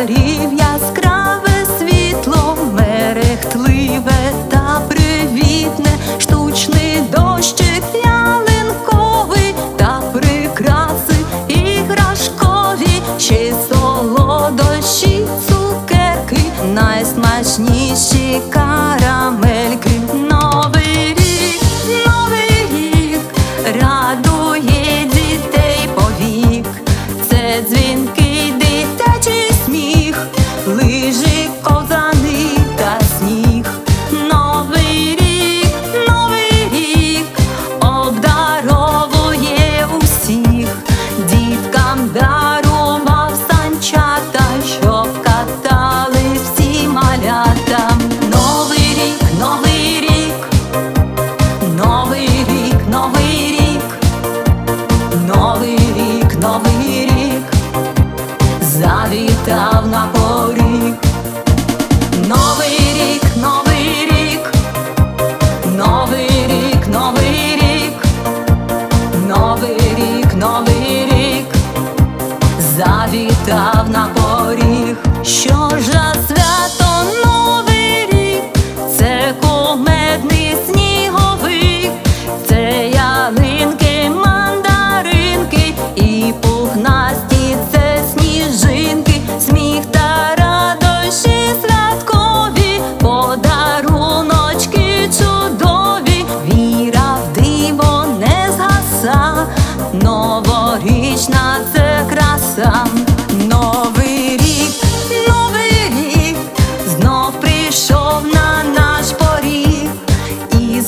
ліхтарів яскраве світло, мерехтливе та привітне, штучний дощик ялинковий та прикраси іграшкові, ще й солодощі, цукерки, найсмачніші карамельки. Новий рік, новий рік, радує дітей повік, це дзвінки. Luigi.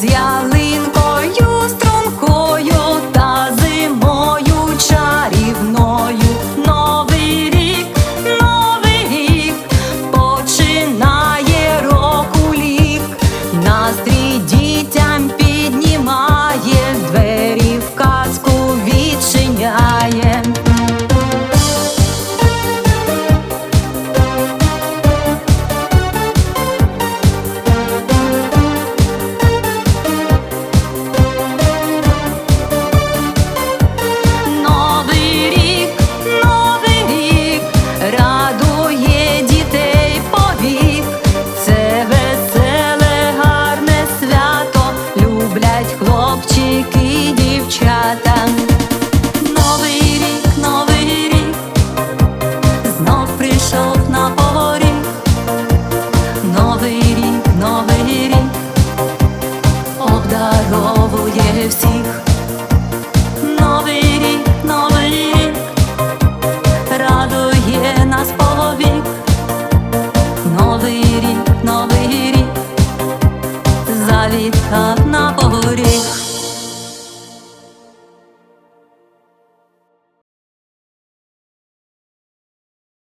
з ялинкою, стрункою та зимою чарівною новий рік, новий рік починає року лік, настрій дітя.